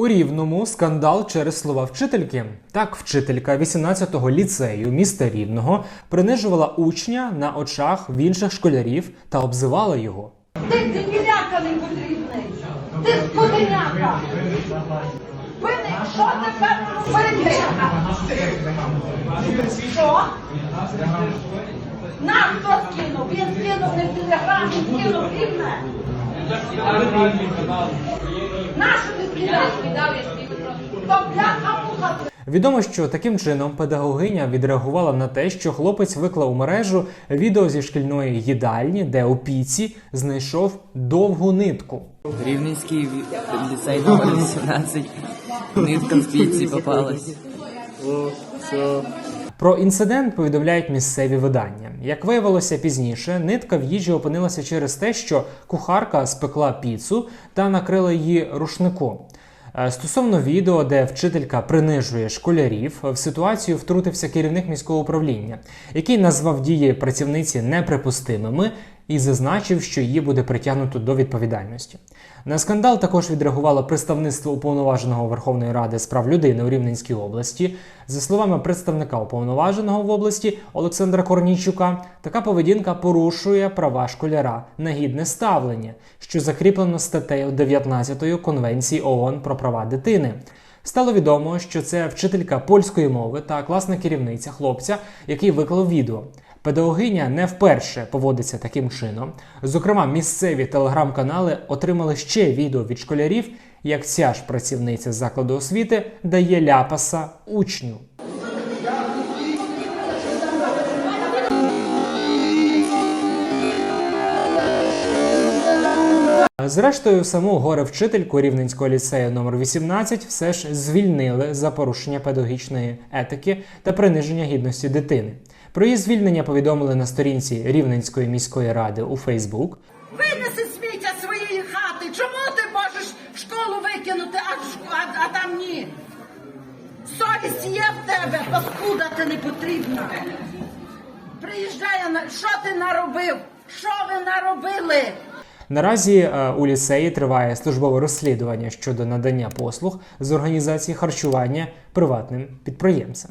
У Рівному скандал через слова вчительки. Так, вчителька 18-го ліцею міста Рівного принижувала учня на очах в інших школярів та обзивала його. Ти дебіляка не потрібний. Ти скотиняка. Ви не що тепер робити? Що? Нам хто скинув? Він скинув не в телеграмі, скинув рівне. Відомо, що таким чином педагогиня відреагувала на те, що хлопець виклав у мережу відео зі шкільної їдальні, де у піці знайшов довгу нитку. Рівненський ліцей номер 18. Нитка в піці попалась. Про інцидент повідомляють місцеві видання. Як виявилося пізніше, нитка в їжі опинилася через те, що кухарка спекла піцу та накрила її рушником. Е, Стосовно відео, де вчителька принижує школярів, в ситуацію втрутився керівник міського управління, який назвав дії працівниці неприпустимими і зазначив, що її буде притягнуто до відповідальності. На скандал також відреагувало представництво уповноваженого Верховної Ради з прав людини у Рівненській області. За словами представника уповноваженого в області Олександра Корнійчука, така поведінка порушує права школяра на гідне ставлення, що закріплено статтею 19 Конвенції ООН про права дитини. Стало відомо, що це вчителька польської мови та класна керівниця хлопця, який виклав відео. Педагогиня не вперше поводиться таким чином. Зокрема, місцеві телеграм-канали отримали ще відео від школярів, як ця ж працівниця закладу освіти дає ляпаса учню. Зрештою, саму горе вчительку Рівненського ліцею номер 18 все ж звільнили за порушення педагогічної етики та приниження гідності дитини. Про її звільнення повідомили на сторінці Рівненської міської ради у Фейсбук. Винеси сміття своєї хати. Чому ти можеш школу викинути, а, а, а там ні? Совість є в тебе, паскуда ти не потрібна. Приїжджає, на- що ти наробив? Що ви наробили? Наразі е, у ліцеї триває службове розслідування щодо надання послуг з організації харчування приватним підприємцям.